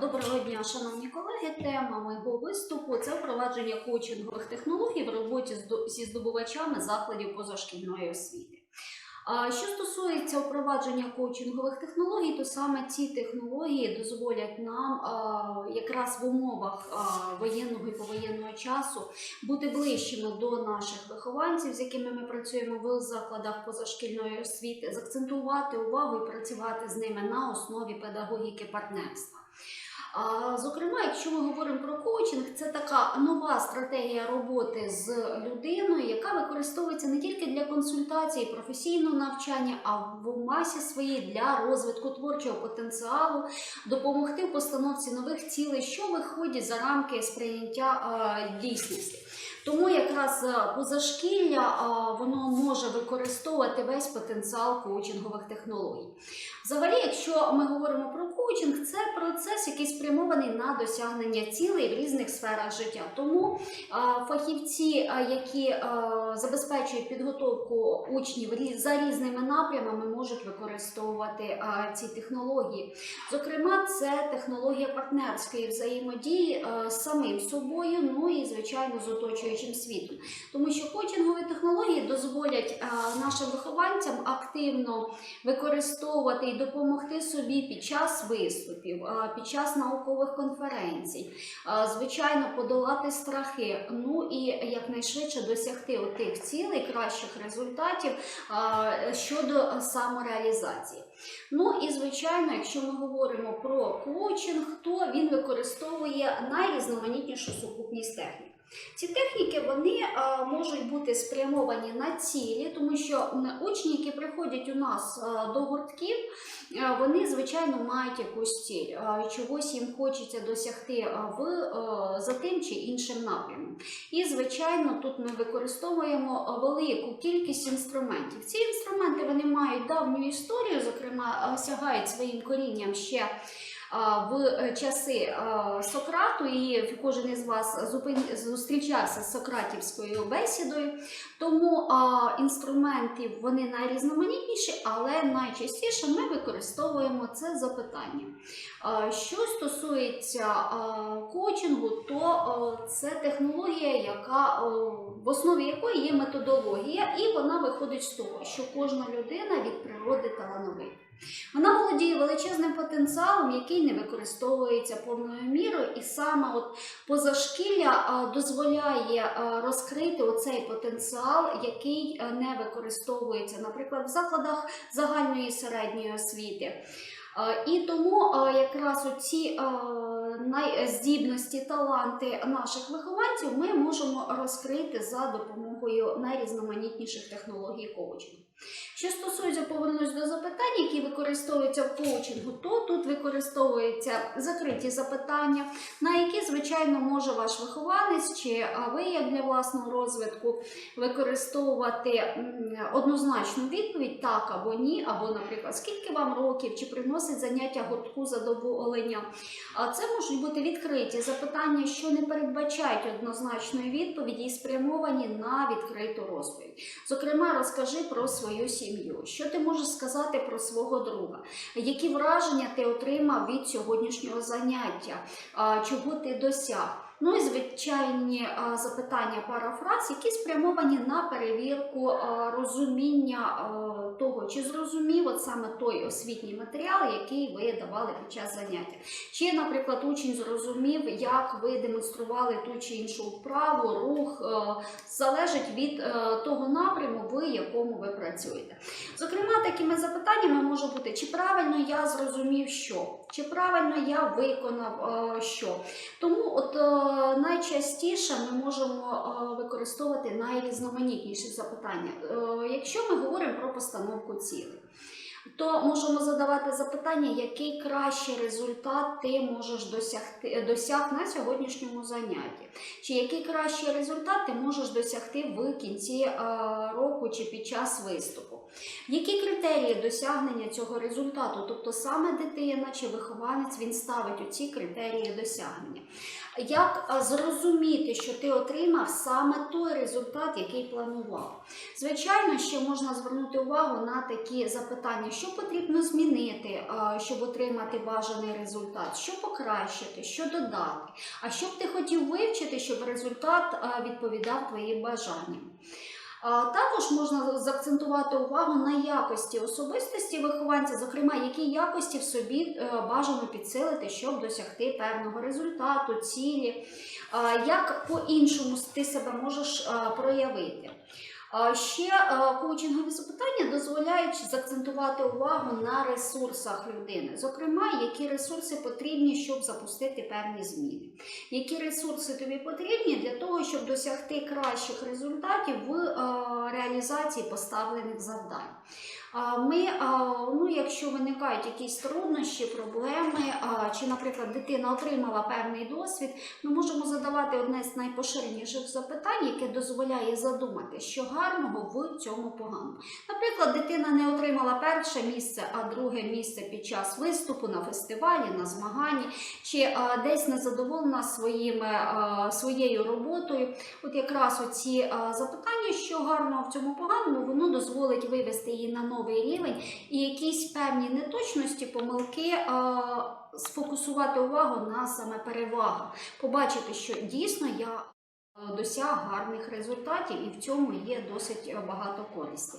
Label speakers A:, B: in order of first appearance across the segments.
A: Доброго дня, шановні колеги. Тема моєго виступу це впровадження коучингових технологій в роботі зі здобувачами закладів позашкільної освіти. Що стосується впровадження коучингових технологій, то саме ці технології дозволять нам якраз в умовах воєнного і повоєнного часу бути ближчими до наших вихованців, з якими ми працюємо в закладах позашкільної освіти, закцентувати увагу і працювати з ними на основі педагогіки партнерства. Зокрема, якщо ми говоримо про коучинг, це така нова стратегія роботи з людиною, яка використовується не тільки для консультації, професійного навчання, а в масі своїй для розвитку творчого потенціалу, допомогти в постановці нових цілей, що виходять за рамки сприйняття дійсності. Тому якраз е, позашкілля воно може використовувати весь потенціал коучингових технологій. Взагалі, якщо ми говоримо про коучинг, це процес, який спрямований на досягнення цілей в різних сферах життя. Тому фахівці, які забезпечують підготовку учнів за різними напрямами, можуть використовувати ці технології. Зокрема, це технологія партнерської взаємодії з самим собою, ну і звичайно з оточуючим світом. Тому що коучингові технології дозволять нашим вихованцям активно використовувати і допомогти собі під час виступів, під час наукових конференцій, звичайно, подолати страхи, ну і якнайшвидше досягти тих цілей, кращих результатів щодо самореалізації. Ну і звичайно, якщо ми говоримо про коучинг, то він використовує найрізноманітнішу сукупність технік. Ці техніки вони а, можуть бути спрямовані на цілі, тому що учні, які приходять у нас а, до гуртків, а, вони звичайно мають якусь ціль, чогось їм хочеться досягти в за тим чи іншим напрямом. І звичайно, тут ми використовуємо велику кількість інструментів. Ці інструменти вони мають давню історію, зокрема, сягають своїм корінням ще в е, часи Сократу, і кожен із вас зустрічався з Сократівською бесідою. Тому інструментів вони найрізноманітніші, але найчастіше ми використовуємо це запитання. Що стосується коучингу, то це технологія, яка в основі якої є методологія, і вона виходить з того, що кожна людина від природи талановита. Вона володіє величезним потенціалом, який не використовується повною мірою, і саме от позашкілля дозволяє розкрити оцей потенціал, який не використовується, наприклад, в закладах загальної і середньої освіти. І тому якраз ці здібності, таланти наших вихованців ми можемо розкрити за допомогою найрізноманітніших технологій коучингу. Що стосується повернусь до запитань, які використовуються в коучингу, то тут використовуються закриті запитання, на які, звичайно, може ваш вихованець чи ви як для власного розвитку використовувати однозначну відповідь так або ні, або, наприклад, скільки вам років, чи приносить заняття гуртку задоволення. Це можуть бути відкриті запитання, що не передбачають однозначної відповіді і спрямовані на відкриту розповідь. Зокрема, розкажи про свою сім'ю, що ти можеш сказати про свого друга, які враження ти отримав від сьогоднішнього заняття, чого ти досяг. Ну і звичайні запитання парафраз, які спрямовані на перевірку розуміння того, чи зрозумів от саме той освітній матеріал, який ви давали під час заняття. Чи, наприклад, учень зрозумів, як ви демонстрували ту чи іншу вправу, рух, залежить від е, того напряму, в якому ви працюєте. Зокрема, такими запитаннями може бути, чи правильно я зрозумів, що, чи правильно я виконав е, що. Тому от е, найчастіше ми можемо е, використовувати найрізноманітніші запитання. Е, Якщо ми говоримо про постановку цілей. То можемо задавати запитання, який кращий результат ти можеш досягти досяг на сьогоднішньому занятті, чи який кращий результат ти можеш досягти в кінці е, року чи під час виступу. Які критерії досягнення цього результату? Тобто саме дитина чи вихованець він ставить оці критерії досягнення. Як зрозуміти, що ти отримав саме той результат, який планував? Звичайно, ще можна звернути увагу на такі запитання, що потрібно змінити, щоб отримати бажаний результат, що покращити, що додати, а що б ти хотів вивчити, щоб результат відповідав твоїм бажанням. Також можна заакцентувати увагу на якості особистості вихованця, зокрема, які якості в собі е, бажано підсилити, щоб досягти певного результату, цілі, як по-іншому ти себе можеш е, проявити. Ще е, коучингові запитання дозволяють заакцентувати увагу на ресурсах людини, зокрема, які ресурси потрібні, щоб запустити певні зміни. Які ресурси тобі потрібні для того, щоб досягти кращих результатів в е, реалізації поставлених завдань. Ми, ну, якщо виникають якісь труднощі, проблеми, чи, наприклад, дитина отримала певний досвід, ми можемо задавати одне з найпоширеніших запитань, яке дозволяє задумати, що гарного в цьому поганому. Наприклад, дитина не отримала перше місце, а друге місце під час виступу на фестивалі, на змаганні, чи десь незадоволена своїми, своєю роботою. От якраз оці запитання, що гарного в цьому поганому, воно дозволить вивести її на новий рівень і якісь певні неточності, помилки. а, Сфокусувати увагу на саме перевагах, побачити, що дійсно я е, досяг гарних результатів, і в цьому є досить е, багато користі.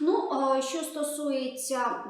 A: Ну, е, що стосується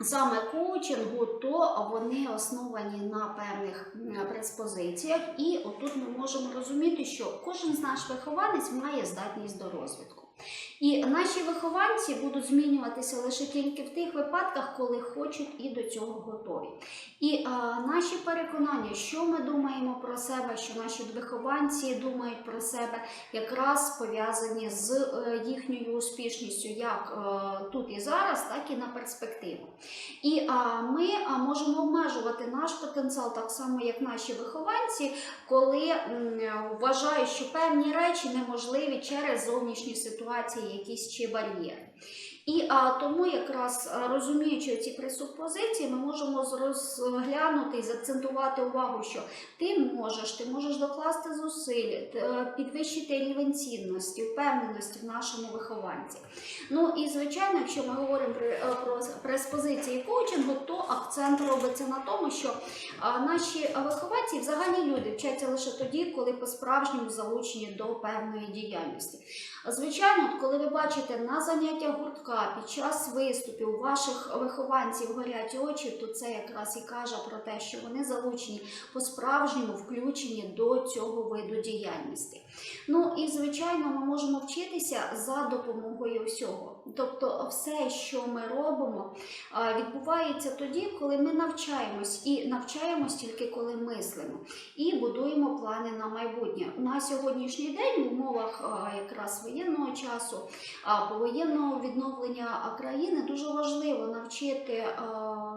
A: саме коучингу, то вони основані на певних м, преспозиціях, і отут ми можемо розуміти, що кожен з наш вихованець має здатність до розвитку. І наші вихованці будуть змінюватися лише тільки в тих випадках, коли хочуть і до цього готові. І а, наші переконання, що ми думаємо про себе, що наші вихованці думають про себе, якраз пов'язані з е, їхньою успішністю, як е, тут і зараз, так і на перспективу. І а, ми а, можемо обмежувати наш потенціал так само, як наші вихованці, коли м, вважають, що певні речі неможливі через зовнішні ситуації, якісь чи бар'єри. І а, тому, якраз розуміючи ці пресупозиції, ми можемо розглянути і заакцентувати увагу, що ти можеш, ти можеш докласти зусиль, е, підвищити рівень цінності, впевненості в нашому вихованці. Ну і звичайно, якщо ми говоримо про, е, преспозиції коучингу, то акцент робиться на тому, що наші вихованці, взагалі люди, вчаться лише тоді, коли по-справжньому залучені до певної діяльності. Звичайно, коли ви бачите на заняттях гуртка під час виступів ваших вихованців горять очі, то це якраз і каже про те, що вони залучені по-справжньому включені до цього виду діяльності. Ну і звичайно, ми можемо вчитися за допомогою всього. Тобто, все, що ми робимо, відбувається тоді, коли ми навчаємось, і навчаємось тільки коли мислимо, і будуємо плани на майбутнє. На сьогоднішній день в умовах якраз воєнного часу, повоєнного відновлення країни дуже важливо навчити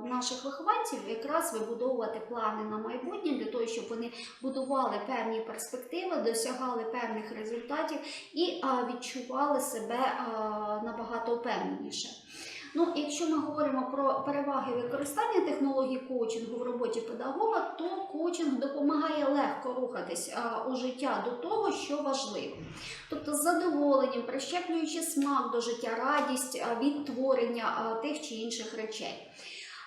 A: наших вихованців якраз вибудовувати плани на майбутнє для того, щоб вони будували певні перспективи, досягали певних результатів і відчували себе набагато впевненіше. Ну, якщо ми говоримо про переваги використання технологій коучингу в роботі педагога, то коучинг допомагає легко рухатись у життя до того, що важливо. Тобто з задоволенням, прищеплюючи смак до життя, радість від творення тих чи інших речей.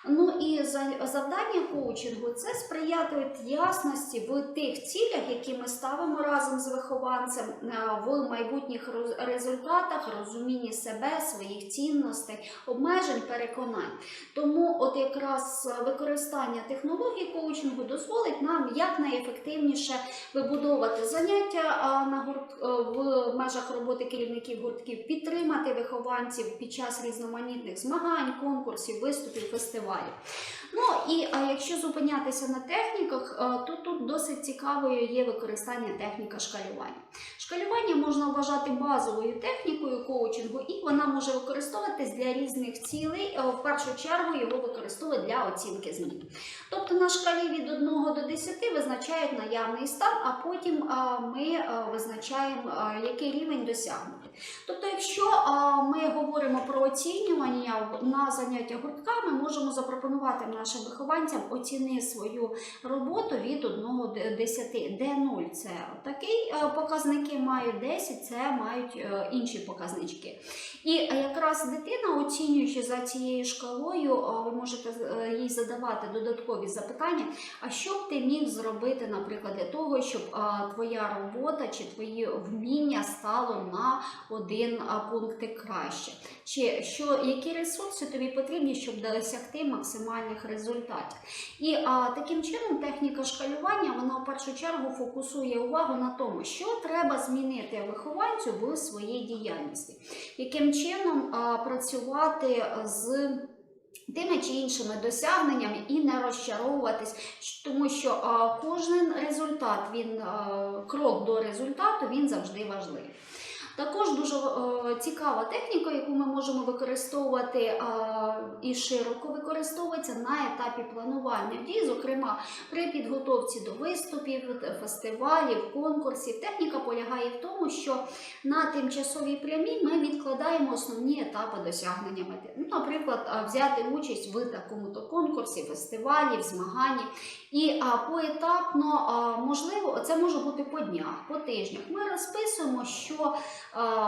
A: Ну і за- завдання коучингу це сприяти ясності в тих цілях, які ми ставимо разом з вихованцем е, в майбутніх результатах, розумінні себе, своїх цінностей, обмежень, переконань. Тому, от якраз використання технологій коучингу дозволить нам якнайефективніше вибудовувати заняття на гурт е, в межах роботи керівників гуртків, підтримати вихованців під час різноманітних змагань, конкурсів, виступів, фестивалів. Ну і а, якщо зупинятися на техніках, то тут досить цікавою є використання техніка шкалювання. Шкалювання можна вважати базовою технікою коучингу, і вона може використовуватись для різних цілей. В першу чергу його використовують для оцінки змін. Тобто на шкалі від 1 до 10 визначають наявний стан, а потім ми визначаємо, який рівень досягнути. Тобто, якщо ми говоримо про оцінювання на заняття гуртка, ми можемо запропонувати нашим вихованцям оціни свою роботу від 1 до 10, де 0 це такий е, показники мають 10, це мають е, інші показнички. І якраз дитина, оцінюючи за цією шкалою, е, ви можете їй задавати додаткові запитання. А що б ти міг зробити, наприклад, для того, щоб твоя робота чи твої вміння стало на один пункт краще? Чи що, які ресурси тобі потрібні, щоб досягти максимальних результатів? І а, таким чином техніка шкалювання вона в першу чергу фокусує увагу на тому, що треба змінити вихованцю в своїй діяльності, яким чином а, працювати з тими чи іншими досягненнями і не розчаровуватись, тому що а, кожен результат, він а, крок до результату, він завжди важливий. Також дуже е, цікава техніка, яку ми можемо використовувати е, і широко використовується на етапі планування дій, зокрема при підготовці до виступів, фестивалів, конкурсів. Техніка полягає в тому, що на тимчасовій прямій ми відкладаємо основні етапи досягнення мети. Ну, наприклад, взяти участь в такому-то конкурсі, фестивалі, змаганні. І поетапно, можливо, це може бути по днях, по тижнях. Ми розписуємо, що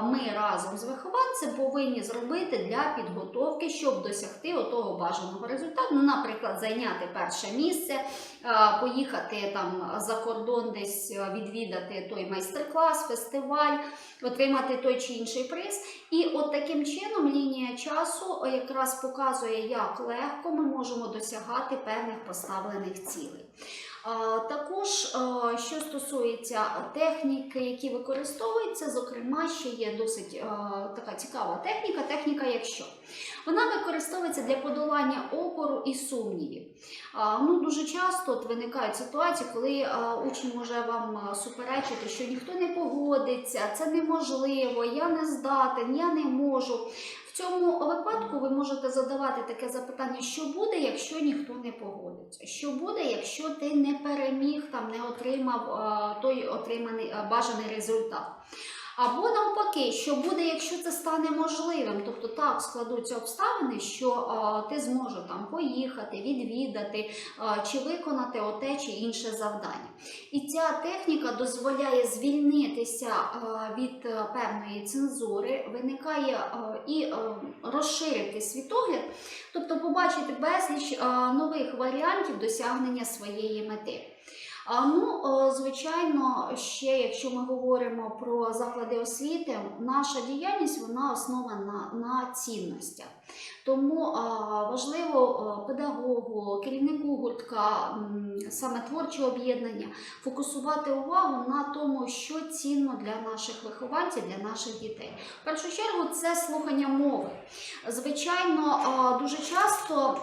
A: ми разом з вихованцем повинні зробити для підготовки, щоб досягти отого бажаного результату. Ну, наприклад, зайняти перше місце, поїхати там за кордон, десь відвідати той майстер-клас, фестиваль, отримати той чи інший приз. І от таким чином лінія часу якраз показує, як легко ми можемо досягати певних поставлених цілей. Також, що стосується техніки, які використовуються, зокрема, ще є досить така цікава техніка, техніка якщо. Вона використовується для подолання опору і сумнівів. Ну, дуже часто от виникають ситуації, коли учень може вам суперечити, що ніхто не погодиться, це неможливо, я не здатен, я не можу. Цьому випадку ви можете задавати таке запитання, що буде, якщо ніхто не погодиться? Що буде, якщо ти не переміг, там не отримав е, той отриманий е, бажаний результат? Або навпаки, що буде, якщо це стане можливим, тобто так складуться обставини, що е, ти зможеш там поїхати, відвідати е, чи виконати оте чи інше завдання. І ця техніка дозволяє звільнитися е, від е, певної цензури, виникає е, і е, розширити світогляд, тобто побачити безліч е, нових варіантів досягнення своєї мети. Ну, звичайно, ще якщо ми говоримо про заклади освіти, наша діяльність вона основана на цінностях. Тому важливо педагогу, керівнику гуртка, саме творчого об'єднання, фокусувати увагу на тому, що цінно для наших вихованців, для наших дітей. В першу чергу це слухання мови. Звичайно, дуже часто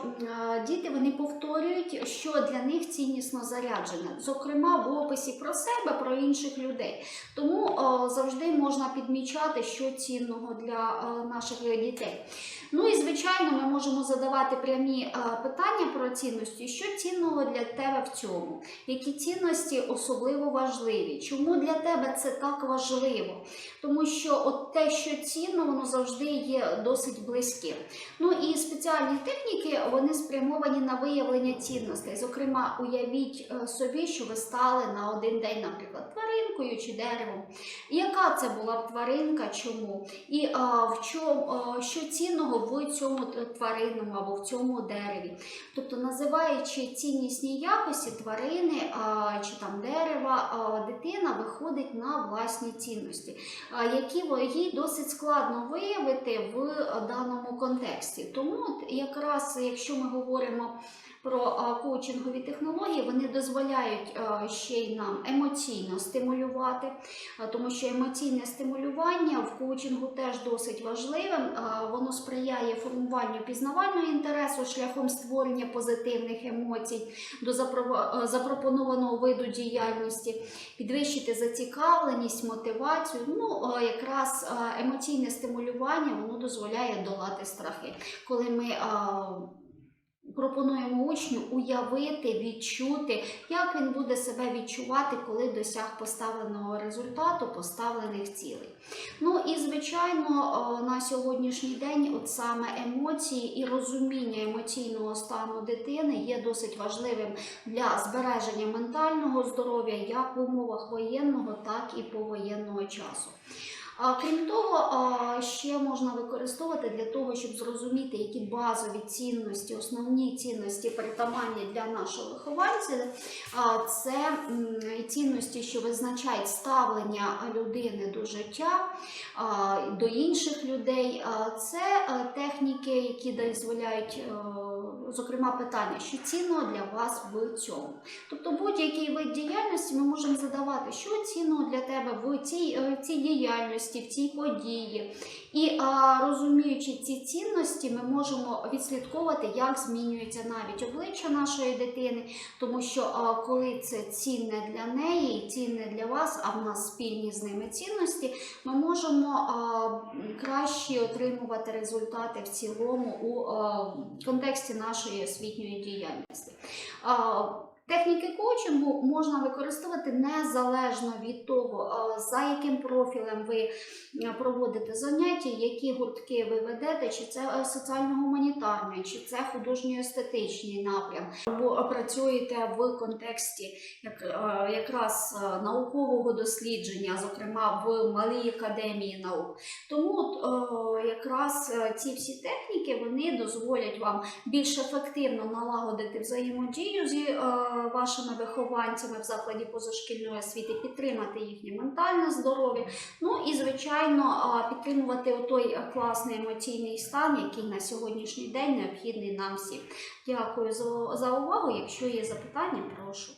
A: діти вони повторюють, що для них ціннісно заряджене, зокрема в описі про себе, про інших людей. Тому завжди можна підмічати, що цінного для наших дітей. Ну і звичайно, ми можемо задавати прямі питання про цінності, що цінного для тебе в цьому, які цінності особливо важливі, чому для тебе це так важливо? Тому що от те, що цінно, воно завжди є досить близьким. Ну і спеціальні техніки вони спрямовані на виявлення цінностей. Зокрема, уявіть е, собі, що ви стали на один день, наприклад, тваринкою чи деревом. Яка це була б тваринка, чому? І а, в чому, а, що цінного в цьому тваринному або в цьому дереві. Тобто, називаючи ціннісні якості тварини а, чи там дерева, а, дитина виходить на власні цінності, а, які їй досить складно виявити в даному контексті. Тому от якраз якщо ми говоримо про коучингові технології, вони дозволяють ще й нам емоційно стимулювати, тому що емоційне стимулювання в коучингу теж досить важливим. Воно сприяє формуванню пізнавального інтересу шляхом створення позитивних емоцій до е, запропонованого виду діяльності, підвищити зацікавленість, мотивацію. Ну, е, якраз е, емоційне стимулювання воно дозволяє долати страхи. Коли ми е, пропонуємо учню уявити, відчути, як він буде себе відчувати, коли досяг поставленого результату, поставлених цілей. Ну і звичайно, е, на сьогоднішній день от саме емоції і розуміння емоційного стану дитини є досить важливим для збереження ментального здоров'я як в умовах воєнного, так і повоєнного часу. Крім того, ще можна використовувати для того, щоб зрозуміти, які базові цінності, основні цінності притаманні для нашого вихованця. Це цінності, що визначають ставлення людини до життя, до інших людей. Це е, техніки, які дозволяють, е, зокрема, питання, що цінно для вас в цьому. Тобто будь-який вид діяльності ми можемо задавати, що цінно для тебе в цій, е, в цій діяльності, в цій події. І а, розуміючи ці цінності, ми можемо відслідковувати, як змінюється навіть обличчя нашої дитини, тому що а, коли це цінне для неї і цінне для вас, а в нас спільні з ними цінності, ми можемо а, краще отримувати результати в цілому у а, контексті нашої освітньої діяльності. А, Техніки коучингу можна використовувати незалежно від того, за яким профілем ви е, проводите заняття, які гуртки ви ведете, чи це е, соціально-гуманітарний, чи це художньо-естетичний напрям, або працюєте в контексті як, е, якраз е, наукового дослідження, зокрема в малій академії наук. Тому е, якраз е, ці всі техніки вони дозволять вам більш ефективно налагодити взаємодію зі е, вашими вихованцями в закладі позашкільної освіти, підтримати їхнє ментальне здоров'я. Ну і звичайно підтримувати той е, класний емоційний стан, який на сьогоднішній день необхідний нам всім. Дякую за, за увагу. Якщо є запитання, прошу.